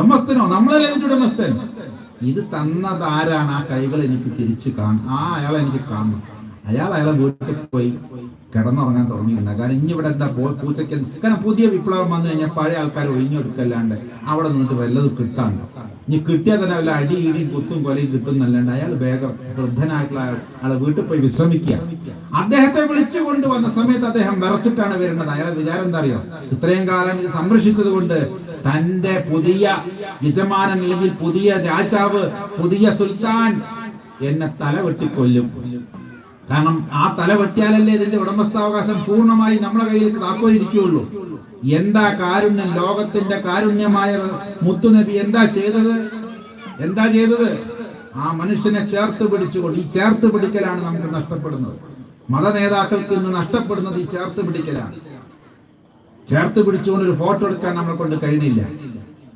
ഉടമസ്ഥനോ? നമ്മളല്ലേ ഇതിന്റെ ഉടമസ്ഥൻ? ഇത് തന്നത് ആരാണ്? ആ കൈകൾ എനിക്ക് തിരിച്ചു കാണും ആ അയാളെ എനിക്ക് കാണും അയാൾ അയാളെ വീട്ടിൽ പോയി കിടന്നുറങ്ങാൻ തുടങ്ങിയിട്ടുണ്ട്. കാരണം ഇനി ഇവിടെ എന്താ പൂച്ചയ്ക്ക് കാരണം പുതിയ വിപ്ലവം വന്നു കഴിഞ്ഞാൽ പഴയ ആൾക്കാർ ഒഴിഞ്ഞെടുക്കല്ലാണ്ട് അവിടെ നിന്നിട്ട് വല്ലതും കിട്ടാണ്ട് ഇനി കിട്ടിയാൽ തന്നെ വല്ല അടി ഇടിയും കുത്തും കൊലയും കിട്ടുന്നല്ലാണ്ട് അയാൾ വേഗം വൃദ്ധനായിട്ടുള്ള അയാളെ വീട്ടിൽ പോയി വിശ്രമിക്കുക. അദ്ദേഹത്തെ വിളിച്ചു കൊണ്ടുവന്ന സമയത്ത് അദ്ദേഹം വിറച്ചിട്ടാണ് വരുന്നത്. അയാളെ വിചാരം എന്താ അറിയോ? ഇത്രയും കാലം ഇത് സംരക്ഷിച്ചത് കൊണ്ട് തന്റെ പുതിയ യജമാന നീതി പുതിയ രാജാവ് പുതിയ സുൽത്താൻ എന്നെ തല വെട്ടിക്കൊല്ലും. കാരണം ആ തല വെട്ടിയാലല്ലേ ഇതിന്റെ ഉടമസ്ഥാവകാശം പൂർണമായി നമ്മളെ കയ്യിൽ താക്കോയിരിക്കുള്ളൂ എന്താ കാരുണ്യം? ലോകത്തിന്റെ കാരുണ്യമായ മുത്തുനബി എന്താ ചെയ്തത്? എന്താ ചെയ്തത്? ആ മനുഷ്യനെ ചേർത്ത് പിടിച്ചുകൊണ്ട് ഈ ചേർത്ത് പിടിക്കലാണ് നമുക്ക് നഷ്ടപ്പെടുന്നത്. മത നേതാക്കൾക്ക് ഇന്ന് നഷ്ടപ്പെടുന്നത് ഈ ചേർത്ത് പിടിക്കലാണ്. ചേർത്ത് പിടിച്ചുകൊണ്ട് ഒരു ഫോട്ടോ എടുക്കാൻ നമ്മളെ കൊണ്ട് കഴിയുന്നില്ല.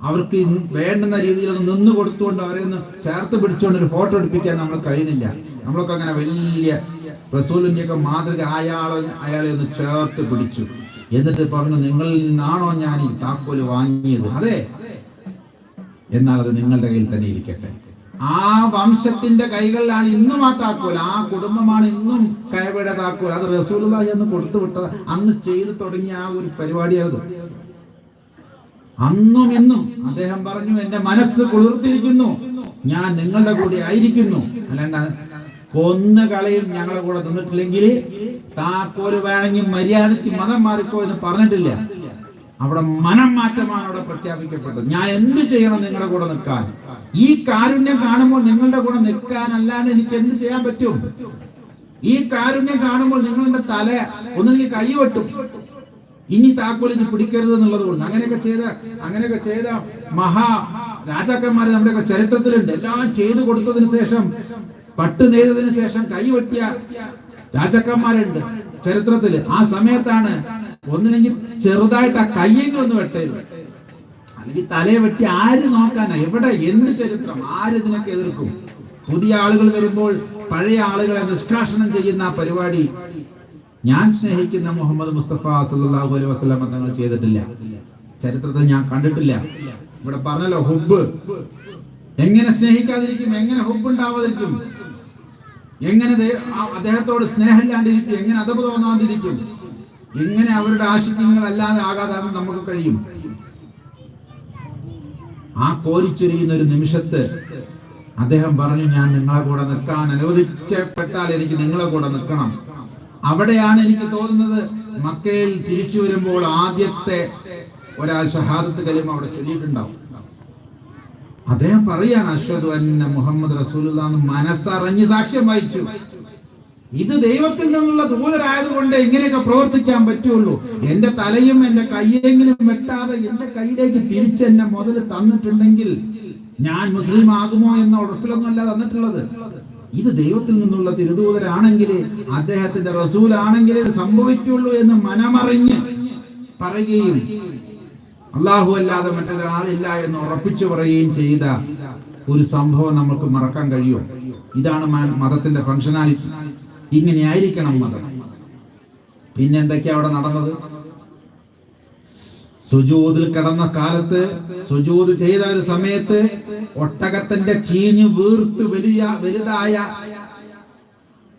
അവർക്ക് വേണ്ടുന്ന രീതിയിൽ ഒന്ന് നിന്ന് കൊടുത്തുകൊണ്ട് അവരെ ഒന്ന് ചേർത്ത് പിടിച്ചുകൊണ്ട് ഒരു ഫോട്ടോ എടുപ്പിക്കാൻ നമ്മൾ കഴിയുന്നില്ല. നമ്മളൊക്കെ അങ്ങനെ വലിയ റസൂലിന്റെ ഒക്കെ മാതൃക അയാളെ അയാളെ ഒന്ന് ചേർത്ത് പിടിച്ചു. എന്നിട്ട് പറഞ്ഞു നിങ്ങളിൽ നിന്നാണോ ഞാൻ ഈ താക്കോൽ വാങ്ങിയത്? അതെ. എന്നാൽ അത് നിങ്ങളുടെ കയ്യിൽ തന്നെ ഇരിക്കട്ടെ. ആ വംശത്തിന്റെ കൈകളിലാണ് ഇന്നും ആ താക്കോൽ ആ കുടുംബമാണ് ഇന്നും കയവയുടെ താക്കോൽ അത് റസൂലുള്ളാഹി അന്ന് കൊടുത്തു വിട്ടത്. അന്ന് ചെയ്തു തുടങ്ങിയ ആ ഒരു പരിപാടിയായത് അന്നും ഇന്നും അദ്ദേഹം പറഞ്ഞു എന്റെ മനസ്സ് കുളിർത്തിരിക്കുന്നു. ഞാൻ നിങ്ങളുടെ കൂടെ ആയിരിക്കുന്നു. അല്ലാണ്ട് കൊന്നു കളയും ഞങ്ങളുടെ കൂടെ നിന്നിട്ടില്ലെങ്കിൽ താക്കോൽ വേണമെങ്കിൽ മര്യാദയ്ക്ക് മതം മാറിക്കോ എന്ന് പറഞ്ഞിട്ടില്ല. അവിടെ മനം മാറ്റമാണ് അവിടെ പ്രഖ്യാപിക്കപ്പെട്ടത്. ഞാൻ എന്ത് ചെയ്യണം നിങ്ങളുടെ കൂടെ നിൽക്കാൻ? ഈ കാരുണ്യം കാണുമ്പോൾ നിങ്ങളുടെ കൂടെ നിൽക്കാൻ അല്ലാണ്ട് എനിക്ക് എന്ത് ചെയ്യാൻ പറ്റും? ഈ കാരുണ്യം കാണുമ്പോൾ നിങ്ങളുടെ തല ഒന്നെങ്കിൽ കൈ വെട്ടും. ഇനി താക്കോൽ ഇത് പിടിക്കരുത് എന്നുള്ളത് കൊണ്ട്. അങ്ങനെയൊക്കെ ചെയ്ത അങ്ങനെയൊക്കെ ചെയ്ത മഹാ രാജാക്കന്മാർ നമ്മുടെയൊക്കെ ചരിത്രത്തിലുണ്ട്. എല്ലാം ചെയ്തു കൊടുത്തതിന് ശേഷം പട്ട് നെയ്തതിന് ശേഷം കൈ വെട്ടിയ രാജാക്കന്മാരുണ്ട് ചരിത്രത്തിൽ ആ സമയത്താണ് ഒന്നിനെങ്കിൽ ചെറുതായിട്ട് ആ കയ്യെങ്കിൽ ഒന്ന് വെട്ടരുത്. അല്ലെങ്കിൽ തലയെ വെട്ടി ആര് നോക്കാനാ? എവിടെ എന്ത് ചരിത്രം? ആര് ഇതിനൊക്കെ എതിർക്കും? പുതിയ ആളുകൾ വരുമ്പോൾ പഴയ ആളുകളെ നിഷ്കാഷണം ചെയ്യുന്ന പരിപാടി ഞാൻ സ്നേഹിക്കുന്ന മുഹമ്മദ് മുസ്തഫ സല്ലല്ലാഹു അലൈഹി വസ്ലാം തങ്ങൾ ചെയ്തിട്ടില്ല. ചരിത്രത്തിൽ ഞാൻ കണ്ടിട്ടില്ല. ഇവിടെ പറഞ്ഞല്ലോ ഹുബ് എങ്ങനെ സ്നേഹിക്കാതിരിക്കും? എങ്ങനെ ഹുബ് ഉണ്ടാവാതിരിക്കും? എങ്ങനെ അദ്ദേഹത്തോട് സ്നേഹമില്ലാണ്ടിരിക്കും? എങ്ങനെ അതപ് തോന്നാതിരിക്കും എങ്ങനെ അവരുടെ ആശയങ്ങൾ അല്ലാതെ ആകാതാകും നമുക്ക് കഴിയും? ആ കോരിച്ചൊരിയുന്ന ഒരു നിമിഷത്ത് അദ്ദേഹം പറഞ്ഞു ഞാൻ നിങ്ങളെ കൂടെ നിൽക്കാൻ അനുവദിക്കപ്പെട്ടാൽ എനിക്ക് നിങ്ങളെ കൂടെ നിൽക്കണം. അവിടെയാണ് എനിക്ക് തോന്നുന്നത് മക്കയിൽ തിരിച്ചു വരുമ്പോൾ ആദ്യത്തെ ഒരാൾ ഷഹാദത്ത് കലിമ അവിടെ ചൊല്ലിയിട്ടുണ്ടാവും. അദ്ദേഹം പറയാണ് അശ്വത് അന്ന മുഹമ്മദ് റസൂൽ മനസ്സറിഞ്ഞ് സാക്ഷ്യം വഹിച്ചു. ഇത് ദൈവത്തിൽ നിന്നുള്ള ദൂതരായതുകൊണ്ട് ഇങ്ങനെയൊക്കെ പ്രവർത്തിക്കാൻ പറ്റുള്ളൂ. എന്റെ തലയും എന്റെ കയ്യെങ്കിലും വെട്ടാതെ എന്റെ കയ്യിലേക്ക് തിരിച്ചെന്നെ മുതൽ തന്നിട്ടുണ്ടെങ്കിൽ ഞാൻ മുസ്ലിം ആകുമോ എന്ന ഉറപ്പിലൊന്നുമല്ല തന്നിട്ടുള്ളത്. ഇത് ദൈവത്തിൽ നിന്നുള്ള തിരുദൂതരാണെങ്കിൽ അദ്ദേഹത്തിന്റെ റസൂലാണെങ്കിൽ സംഭവിക്കുള്ളൂ എന്ന് മനമറിഞ്ഞ് പറയുകയും അള്ളാഹു അല്ലാതെ മറ്റൊരാളില്ല എന്ന് ഉറപ്പിച്ചു പറയുകയും ചെയ്ത ഒരു സംഭവം നമുക്ക് മറക്കാൻ കഴിയുമോ ഇതാണ് മതത്തിന്റെ ഫംഗ്ഷനാലിറ്റി ഇങ്ങനെ ആയിരിക്കണം മതം. പിന്നെന്തൊക്കെയാ അവിടെ നടന്നത്? സുജൂദിൽ കിടന്ന കാലത്ത് സുജൂദ് ചെയ്ത ഒരു സമയത്ത് ഒട്ടകത്തിന്റെ ചീഞ്ഞു വീർത്ത് വലിയ വലുതായ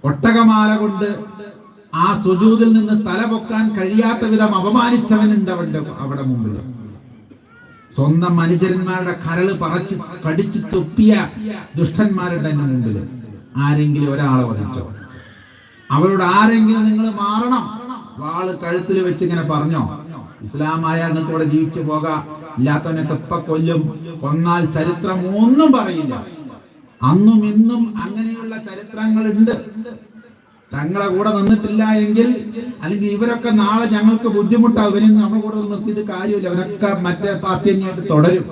ഒട്ടകമാല കൊണ്ട് ആ സുജൂതിൽ നിന്ന് തല പൊക്കാൻ കഴിയാത്ത വിധം അപമാനിച്ചവനുണ്ട് അവന്റെ അവിടെ മുമ്പിൽ. സ്വന്തം മനുഷ്യന്മാരുടെ കരൾ പറച്ച് കടിച്ച് തൊപ്പിയ ദുഷ്ടന്മാരുടെ മുമ്പിൽ. ആരെങ്കിലും ഒരാളെ വധിച്ചോ? അവരോട് ആരെങ്കിലും നിങ്ങൾ മാറണം. വാൾ കഴുത്തിൽ വെച്ച് ഇങ്ങനെ പറഞ്ഞോ. ഇസ്ലാം ആയാൽ നിങ്ങൾക്ക് ഇവിടെ ജീവിച്ചു പോകാം. ഇല്ലാത്തവനെ തെപ്പ കൊല്ലും. കൊന്നാൽ ചരിത്രം ഒന്നും പറയില്ല. അന്നും ഇന്നും അങ്ങനെയുള്ള ചരിത്രങ്ങൾ ഉണ്ട് തങ്ങളെ കൂടെ നിന്നിട്ടില്ല എങ്കിൽ അല്ലെങ്കിൽ ഇവരൊക്കെ നാളെ ഞങ്ങൾക്ക് ബുദ്ധിമുട്ടാവും ഇവരും നമ്മുടെ കൂടെ നിർത്തിയിട്ട് കാര്യമില്ല. അവരൊക്കെ മറ്റേ പാർട്ടി തന്നെയായിട്ട് തുടരും.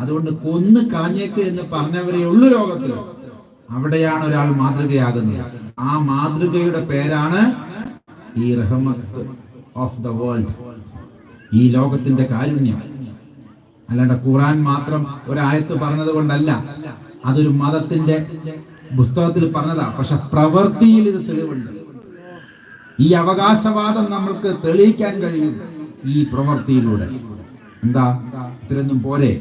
അതുകൊണ്ട് കൊന്ന് കളഞ്ഞേക്ക് എന്ന് പറഞ്ഞവരെ ഉള്ളു ലോകത്തിൽ അവിടെയാണ് ഒരാൾ മാതൃകയാകുന്നത്. ആ മാതൃകയുടെ പേരാണ് ഈ റഹമത്ത് ഓഫ് ദ വേൾഡ് ഈ ലോകത്തിന്റെ കാരുണ്യം. അല്ലാണ്ട് ഖുറാൻ മാത്രം ഒരായത്ത് പറഞ്ഞത് കൊണ്ടല്ല. അതൊരു മതത്തിന്റെ പുസ്തകത്തിൽ പറഞ്ഞതാ. പക്ഷെ പ്രവൃത്തിയിൽ ഇത് തെളിവുണ്ട്. ഈ അവകാശവാദം നമ്മൾക്ക് തെളിയിക്കാൻ കഴിയും ഈ പ്രവൃത്തിയിലൂടെ. എന്താ? ഇത്രയൊന്നും പോരെ?